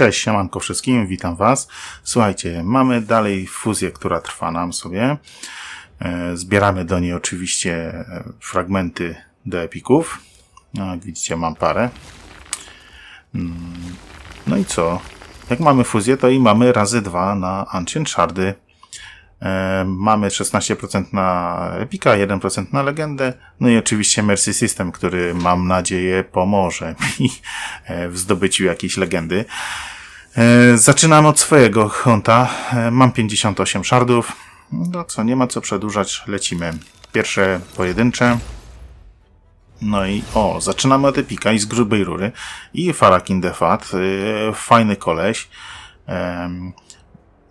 Cześć, siemanko wszystkim, witam was. Słuchajcie, mamy dalej fuzję, która trwa nam sobie. E, Zbieramy do niej oczywiście e, fragmenty do epików. No, jak widzicie, mam parę. Mm, No i co? Jak mamy fuzję, to i mamy razy dwa na Ancient Shardy. Mamy 16% na Epika, 1% na Legendę, no i oczywiście Mercy System, który mam nadzieję pomoże mi e, w zdobyciu jakiejś legendy. E, Zaczynam od swojego konta. E, Mam 58 shardów. No co, nie ma co przedłużać, lecimy. Pierwsze pojedyncze. No i o, zaczynamy od Epika i z grubej rury. I Farakin Defat, fajny koleś.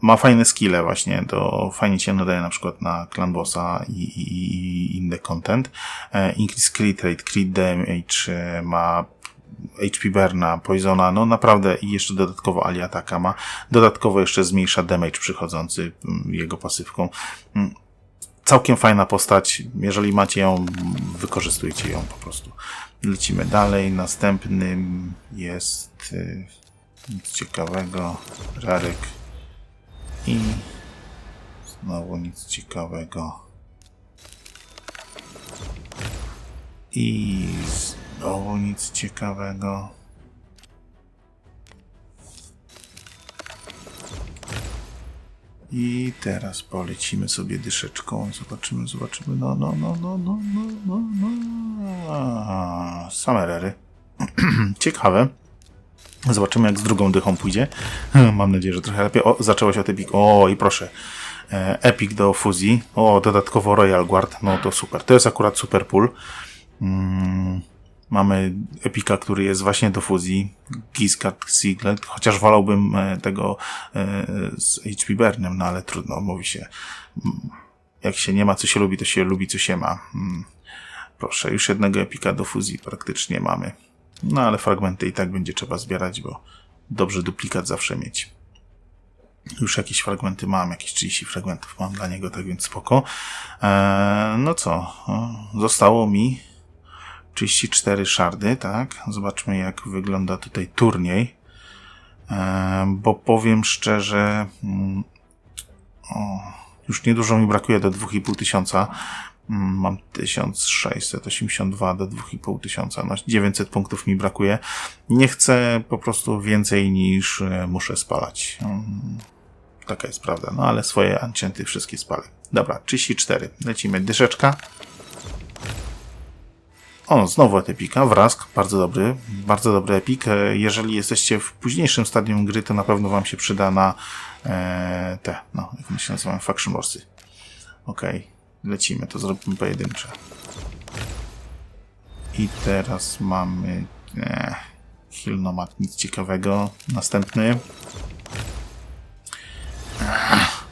Ma fajne skille właśnie, to fajnie cię nadaje na przykład na clan bossa i, i, i inny content. E, increase crit rate, crit damage, e, ma HP Burna, Poisona, no naprawdę i jeszcze dodatkowo Ali Ataka ma. Dodatkowo jeszcze zmniejsza damage przychodzący mm, jego pasywką. Mm, Całkiem fajna postać. Jeżeli macie ją, wykorzystujcie ją po prostu. Lecimy dalej. Następnym jest y, nic ciekawego. Rarek. I znowu nic ciekawego. I znowu nic ciekawego. I teraz polecimy sobie dyszeczką. Zobaczymy, zobaczymy. No, no, no, no, no, no, no, no. Same rery. Ciekawe. Zobaczymy, jak z drugą dychą pójdzie. Mam nadzieję, że trochę lepiej. O, zaczęło się od Epic. O, i proszę. E, Epic do fuzji. O, dodatkowo Royal Guard. No to super. To jest akurat super pool. Mm, mamy Epika, który jest właśnie do fuzji. Giscard Siglet. Chociaż wolałbym e, tego e, z HP Burnem, no ale trudno, mówi się. Mm, Jak się nie ma, co się lubi, to się lubi, co się ma. Mm. Proszę, już jednego Epika do fuzji praktycznie mamy. No ale fragmenty i tak będzie trzeba zbierać, bo dobrze duplikat zawsze mieć. Już jakieś fragmenty mam, jakieś 30 fragmentów mam dla niego, tak więc spoko. Eee, no co, zostało mi 34 szardy, tak? Zobaczmy jak wygląda tutaj turniej. Eee, bo powiem szczerze, mm, o, już niedużo mi brakuje do 2,5 tysiąca. Mm, Mam 1682 do 2,5 tysiąca. No 900 punktów mi brakuje. Nie chcę po prostu więcej niż e, muszę spalać. Mm, Taka jest prawda. No ale swoje ancjenty wszystkie spalę. Dobra, 34. Lecimy. Dyszeczka. O, znowu Epika, Wrask, bardzo dobry, bardzo dobry Epik. E, Jeżeli jesteście w późniejszym stadium gry, to na pewno wam się przyda na e, te, no, jak one się nazywają, Faction Warsy. Okej, lecimy, to zrobimy pojedyncze. I teraz mamy, e, Hilnomat, nic ciekawego. Następny. Ech.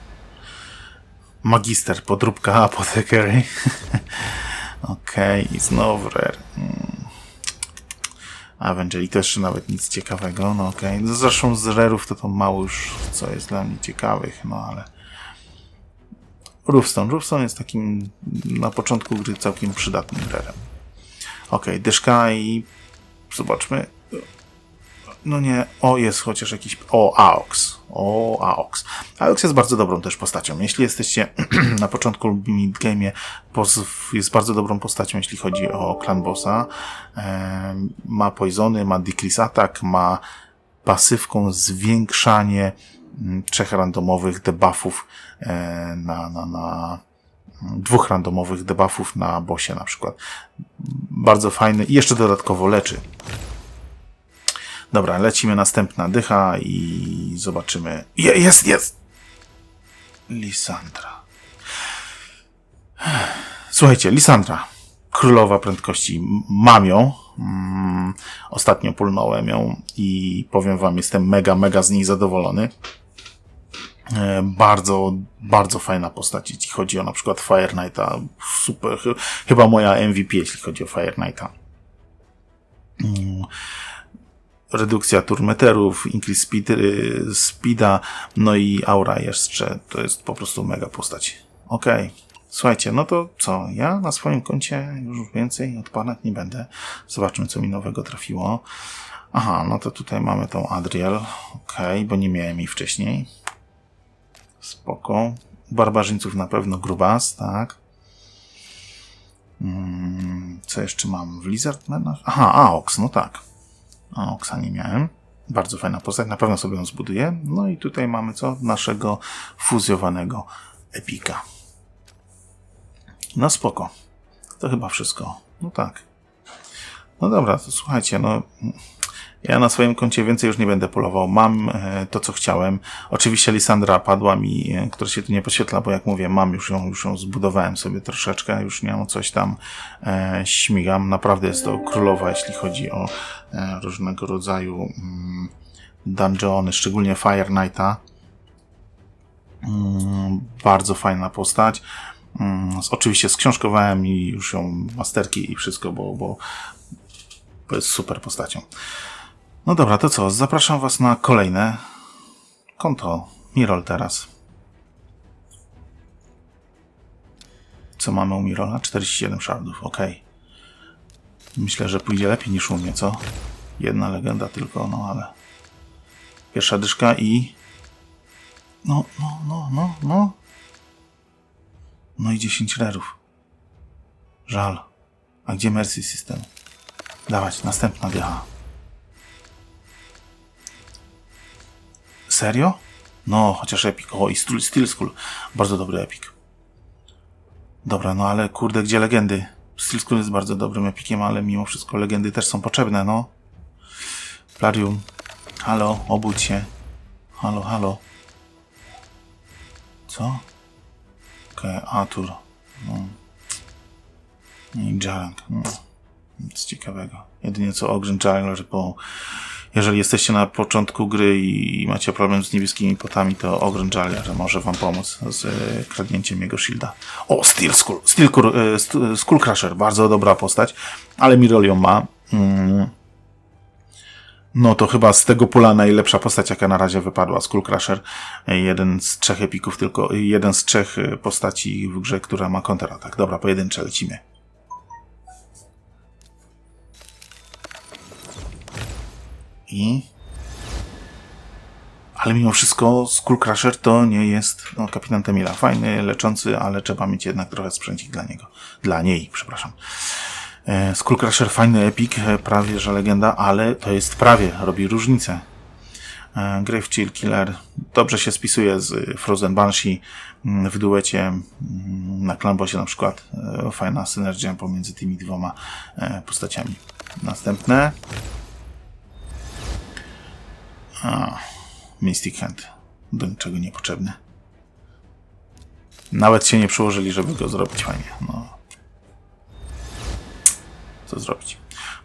Magister, podróbka apothecary. Okej, i znowu rare. Mm. Avenger i też nawet nic ciekawego, no okej. No Zresztą z rarów to to mało już, co jest dla mnie ciekawych, no ale... Roofstone. Roofstone jest takim na początku gry całkiem przydatnym rarem. Okej, dyszka i zobaczmy. No nie, o jest chociaż jakiś. O, Aox. O, Aox. Aox jest bardzo dobrą też postacią. Jeśli jesteście na początku poz- jest bardzo dobrą postacią, jeśli chodzi o clan bossa. Ma poisony, ma decrease attack, ma pasywką zwiększanie trzech randomowych debuffów e, na, na, na mm, dwóch randomowych debuffów na bossie na przykład. Bardzo fajny i jeszcze dodatkowo leczy. Dobra, lecimy następna dycha i zobaczymy. Je, jest, jest! Lisandra. Słuchajcie, Lisandra. Królowa prędkości. Mam ją. Mm, Ostatnio pulnąłem ją i powiem wam, jestem mega, mega z niej zadowolony. E, Bardzo, bardzo fajna postać, jeśli chodzi o na przykład Fire Knighta. Super, chy- chyba moja MVP, jeśli chodzi o Fire Knighta redukcja turmeterów, increase speed, y, speeda, no i aura jeszcze. To jest po prostu mega postać. Okej, Słuchajcie, no to co? Ja na swoim koncie już więcej odpalać nie będę. Zobaczmy, co mi nowego trafiło. Aha, no to tutaj mamy tą Adriel. Okej, bo nie miałem jej wcześniej. Spoko. Barbarzyńców na pewno grubas, tak. Mm, co jeszcze mam? W Lizardmenach? Aha, Aox, no tak. Aoxa nie miałem. Bardzo fajna postać, na pewno sobie ją zbuduję. No i tutaj mamy co? Naszego fuzjowanego epika. No spoko. To chyba wszystko. No tak. No dobra, to słuchajcie, no ja na swoim koncie więcej już nie będę polował. Mam e, to, co chciałem. Oczywiście Lisandra padła mi, e, która się tu nie podświetla, bo jak mówię, mam już ją, już ją zbudowałem sobie troszeczkę, już nią coś tam e, śmigam. Naprawdę jest to królowa, jeśli chodzi o e, różnego rodzaju mm, dungeony, szczególnie Fire Knighta. Mm, bardzo fajna postać. Mm, oczywiście sksiążkowałem i już ją masterki i wszystko, bo, bo, bo jest super postacią. No dobra, to co? Zapraszam Was na kolejne konto Mirol teraz. Co mamy u Mirola? 47 shardów, ok. Myślę, że pójdzie lepiej niż u mnie, co? Jedna legenda tylko, no ale... Pierwsza dyszka i... No, no, no, no, no. No i 10 rerów. Żal. A gdzie Mercy System? Dawać, następna dycha. Serio? No, chociaż Epic. O, i Steel Skull. Bardzo dobry Epic. Dobra, no ale kurde, gdzie legendy? Steel Skull jest bardzo dobrym epikiem, ale mimo wszystko legendy też są potrzebne, no. Plarium. Halo, obudź się. Halo, halo. Co? Okej, Atur. No. I Jarang. No. Nic ciekawego. Jedynie co Ogrzyn Jungler, bo jeżeli jesteście na początku gry i macie problem z niebieskimi potami, to Ogren Jungler może wam pomóc z e, kradnięciem jego shielda. O, Steel Skull, Steel e, St- Skull Crusher, bardzo dobra postać, ale Mirol ją ma. Mm. No to chyba z tego pula najlepsza postać, jaka na razie wypadła. Skull Crusher, e, jeden z trzech epików, tylko jeden z trzech e, postaci w grze, która ma counteratak. Dobra, pojedyncze lecimy. I... Ale mimo wszystko Skull Crusher to nie jest no, kapitan Temila. Fajny, leczący, ale trzeba mieć jednak trochę sprzęcik dla niego. Dla niej, przepraszam. E, Skull Crusher fajny epik, e, prawie że legenda, ale to jest prawie, robi różnicę. E, Grave Chill Killer dobrze się spisuje z Frozen Banshee mm, w duecie mm, na Klambosie na przykład. Fajna synergia pomiędzy tymi dwoma postaciami. Następne. A, Mystic Hand. Do niczego niepotrzebny. Nawet się nie przyłożyli, żeby go zrobić fajnie. No. Co zrobić?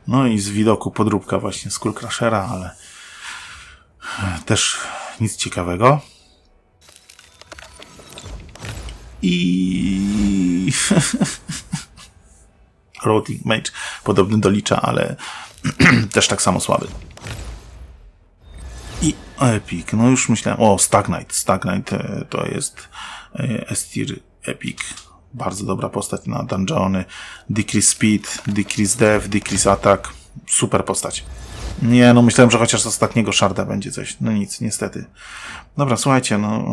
No i z widoku podróbka właśnie Skull Crushera, ale też nic ciekawego. I Routing Mage podobny do Licza, ale też tak samo słaby. Epic, no już myślałem, o Stagnite, Stagnite to jest e, S-tier Epic, bardzo dobra postać na dungeony, decrease speed, decrease death, decrease attack, super postać. Nie, no myślałem, że chociaż z ostatniego sharda będzie coś, no nic, niestety. Dobra, słuchajcie, no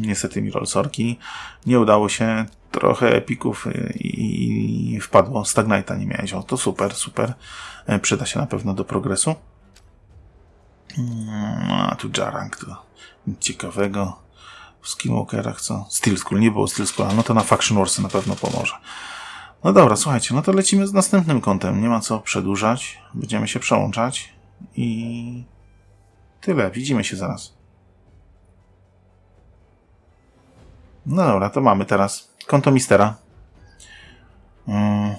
niestety mi rolsorki, nie udało się, trochę epików e, i, i wpadło, Stagnite'a nie miałeś, o to super, super, E, przyda się na pewno do progresu. No, a tu Jarang to ciekawego. W Skinwalkerach co? Steel Skull, nie było Steel Skull, no to na Faction Warsy na pewno pomoże. No dobra, słuchajcie, no to lecimy z następnym kątem. Nie ma co przedłużać. Będziemy się przełączać i tyle. Widzimy się zaraz. No dobra, to mamy teraz konto Mistera. Mm.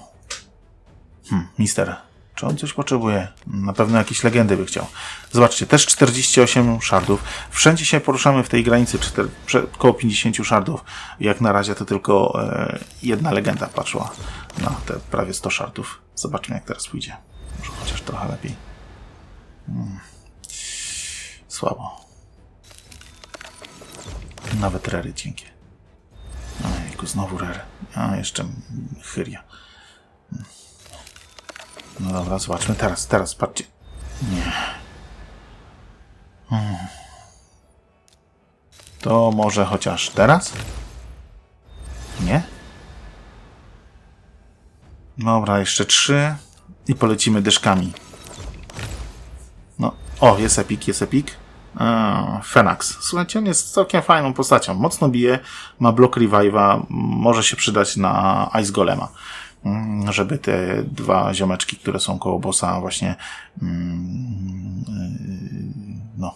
Hmm, Mister. Czy on coś potrzebuje? Na pewno jakieś legendy by chciał. Zobaczcie, też 48 shardów. Wszędzie się poruszamy w tej granicy, czter, prze, około 50 shardów. Jak na razie to tylko e, jedna legenda patrzyła na te prawie 100 shardów. Zobaczmy jak teraz pójdzie. Może chociaż trochę lepiej. Hmm. Słabo. Nawet rery cienkie. Ojej. Ojejku, znowu rare. A, jeszcze Hyria. No dobra, zobaczmy teraz, teraz, patrzcie. Nie. Hmm. To może chociaż teraz? Nie? Dobra, jeszcze trzy i polecimy dyszkami. No, o, jest epik, jest epik. Fenax. Słuchajcie, on jest całkiem fajną postacią. Mocno bije, ma blok revive'a, może się przydać na Ice Golema. Mm, Żeby te dwa ziomeczki, które są koło bossa, właśnie mm, yy, no,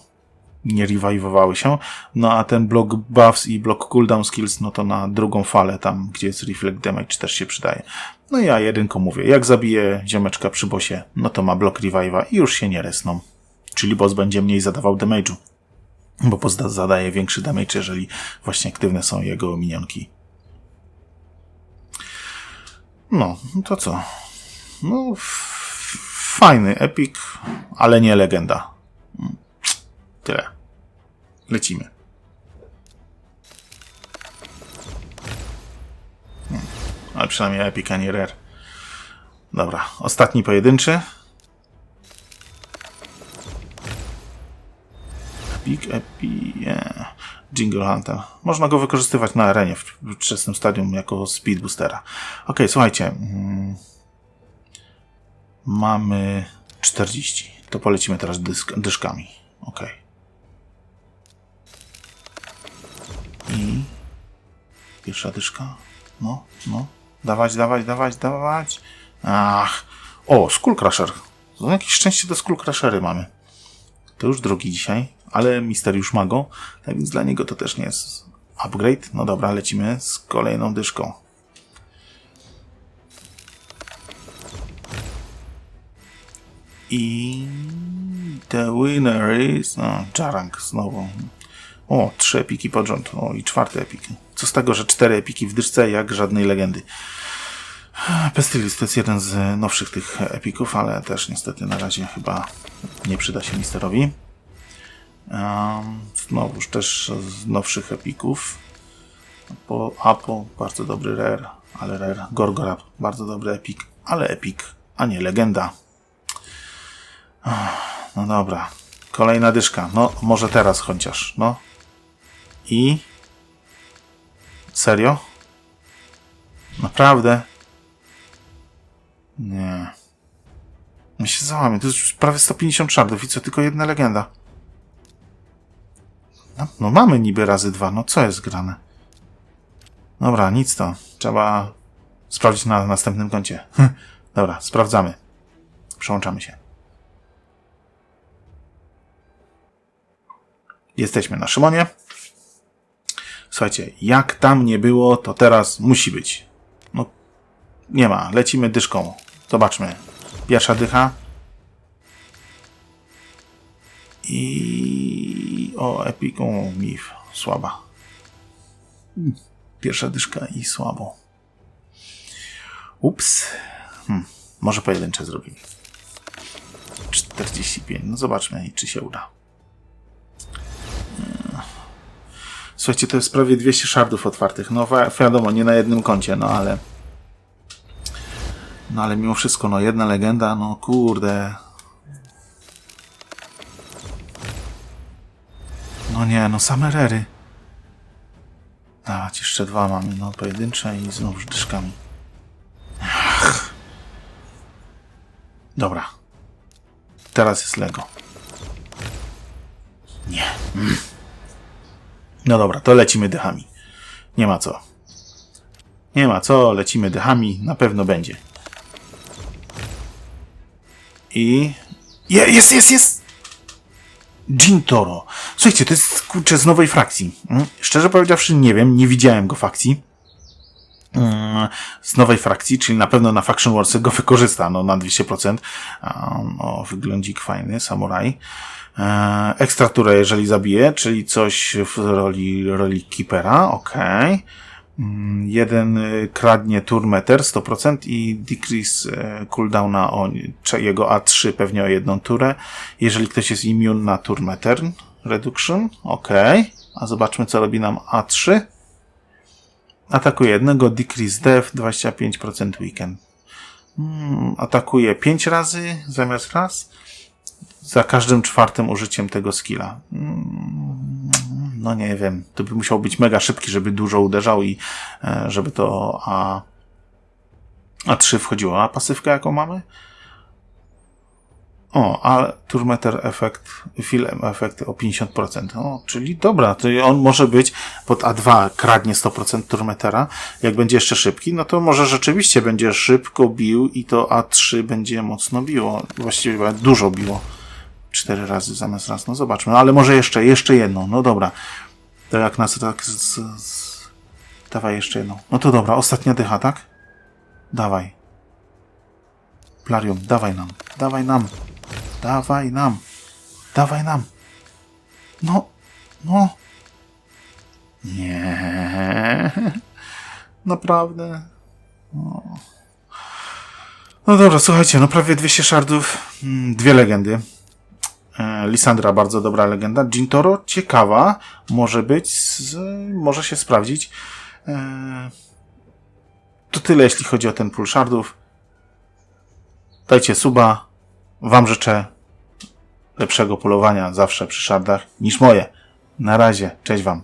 nie revive'owały się. No a ten blok buffs i blok cooldown skills, no to na drugą falę, tam gdzie jest reflect damage też się przydaje. No ja jedynko mówię, jak zabiję ziomeczka przy bossie, no to ma blok revive'a i już się nie resną. Czyli boss będzie mniej zadawał damage'u. Bo zadaje większy damage, jeżeli właśnie aktywne są jego minionki. No, to co? No, fajny epic, ale nie legenda. Mm, Tyle. Lecimy. Hmm, Ale przynajmniej epic, a nie rare. Dobra, ostatni pojedynczy. Epic, epi, yeah. Jingle Hunter. Można go wykorzystywać na arenie w wczesnym stadium jako speed boostera. Ok, słuchajcie. mm, Mamy 40. To polecimy teraz dysk, dyszkami. Ok. I pierwsza dyszka. No, no. Dawać, dawać, dawać, dawać. Ach. O, Skull Crusher. No, jakieś szczęście do Skull Crushery mamy. To już drugi dzisiaj, ale Mister już ma go, tak więc dla niego to też nie jest upgrade. No dobra, lecimy z kolejną dyszką. I the winner is... No, Jarang znowu. O, trzy epiki pod rząd. O, i czwarty epik. Co z tego, że cztery epiki w dyszce, jak żadnej legendy. Pestylis to jest jeden z nowszych tych epików, ale też niestety na razie chyba nie przyda się misterowi. Znowuż też z nowszych epików. Po Apo bardzo dobry rare, ale rare. Gorgorap bardzo dobry epik, ale epik, a nie legenda. No dobra. Kolejna dyszka. No, może teraz chociaż. No. I. Serio? Naprawdę? Nie. My się załamie. To jest już prawie 150 szardów i co, tylko jedna legenda. No, no mamy niby razy dwa, no co jest grane? Dobra, nic to. Trzeba sprawdzić na następnym koncie. Dobra, sprawdzamy. Przełączamy się. Jesteśmy na Szymonie. Słuchajcie, jak tam nie było, to teraz musi być. No, nie ma. Lecimy dyszką. Zobaczmy. Pierwsza dycha. I... O, Epic... O, Mif. Słaba. Pierwsza dyszka i słabo. Ups. Hmm. Może pojedyncze zrobimy. 45. No zobaczmy, czy się uda. Słuchajcie, to jest prawie 200 shardów otwartych. No wi- wiadomo, nie na jednym koncie, no ale... No ale mimo wszystko, no jedna legenda, no kurde. No nie, no same rery. Dawać, jeszcze dwa mamy, no pojedyncze i znów dyszkami. Ach. Dobra. Teraz jest Lego. Nie. Mm. No dobra, to lecimy dychami. Nie ma co. Nie ma co, lecimy dychami, na pewno będzie. I... Je, jest, jest, jest! Jintoro. Słuchajcie, to jest kurczę z nowej frakcji. Mm, Szczerze powiedziawszy, nie wiem, nie widziałem go fakcji. Mm, Z nowej frakcji, czyli na pewno na Faction Wars go wykorzysta, no na 200%. A, No, wyglądzik fajny, samuraj. E, Ekstra turę, jeżeli zabije, czyli coś w roli, roli keepera, okej. Mm, Jeden y, kradnie turmeter 100% i decrease e, cooldowna o jego A3 pewnie o jedną turę. Jeżeli ktoś jest immune na turmeter reduction, ok. A zobaczmy co robi nam A3. Atakuje jednego, decrease death, 25% weekend. Mm, atakuje 5 razy zamiast raz. Za każdym czwartym użyciem tego skilla. Mm, No nie wiem. To by musiał być mega szybki, żeby dużo uderzał i e, żeby to A, A3 wchodziło. A pasywkę jaką mamy? O, a Turmeter efekt, film efekt o 50%. O, czyli dobra, to on może być pod A2 kradnie 100% Turmetera. Jak będzie jeszcze szybki, no to może rzeczywiście będzie szybko bił i to A3 będzie mocno biło. Właściwie dużo biło. Cztery razy zamiast raz. No zobaczmy. Ale może jeszcze, jeszcze jedną. No dobra. To jak nas tak z, z. Dawaj jeszcze jedną. No to dobra, ostatnia dycha, tak? Dawaj. Plarium, dawaj nam. Dawaj nam. Dawaj nam. Dawaj nam. No. No. Nie. Naprawdę. No. no dobra, słuchajcie, no prawie 200 szardów, mm, dwie legendy. E, Lisandra, bardzo dobra legenda. Gintoro, ciekawa, może być, z, może się sprawdzić. E, to tyle, jeśli chodzi o ten pól szardów. Dajcie suba. Wam życzę lepszego polowania zawsze przy szardach niż moje. Na razie, cześć Wam.